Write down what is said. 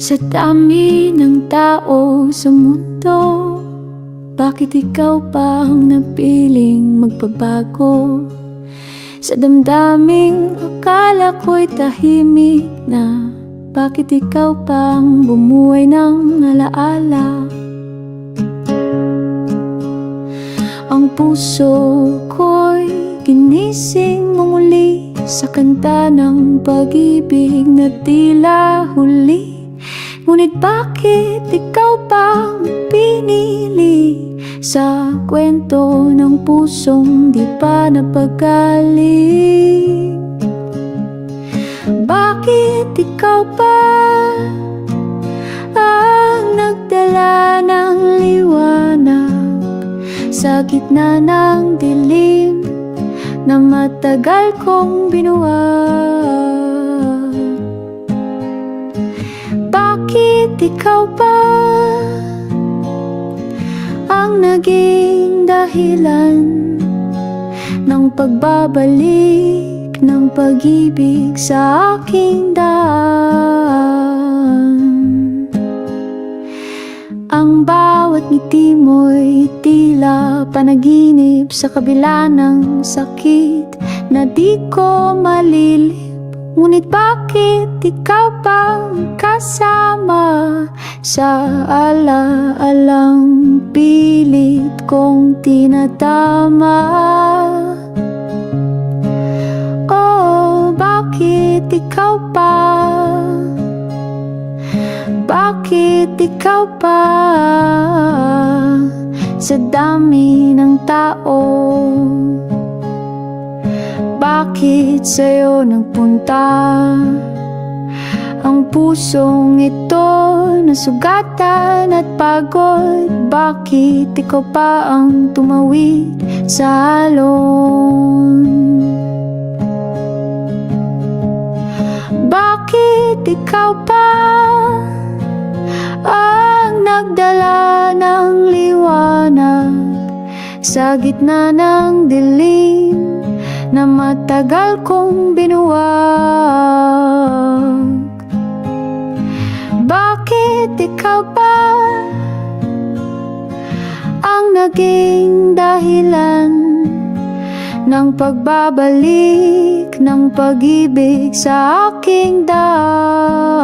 Sa dami ng tao sa mundo Bakit ikaw pa ang napiling magbabago? Sa damdaming akala ko'y tahimik na Bakit ikaw pang bumuhay ng alaala? Ang puso ko'y ginising mo muli Sa kanta ng pag-ibig na tila huli Ngunit bakit ikaw pang pinili Sa kwento ng pusong di pa napagaling? Bakit ikaw pa ang nagdala ng liwanag Sa gitna ng dilim na matagal kong binuwag Bakit ikaw pa ang naging dahilan ng pagbabalik ng pag-ibig sa aking daan. Ang bawat ngiti mo'y tila panaginip sa kabila ng sakit na di ko malilip Ngunit bakit ikaw pang kasama sa ala-alang pilit kong tinatama? Oh, bakit ikaw pa? Bakit ikaw pa? Sa dami ng tao bakit sa'yo nagpunta? Ang pusong ito Nasugatan at pagod. Bakit ikaw pa ang tumawid sa alon? Bakit ikaw pa Ang nagdala ng liwanag Sa gitna ng dilim na matagal kong binuwag. Bakit ikaw pa ang naging dahilan ng pagbabalik ng pag-ibig sa aking daan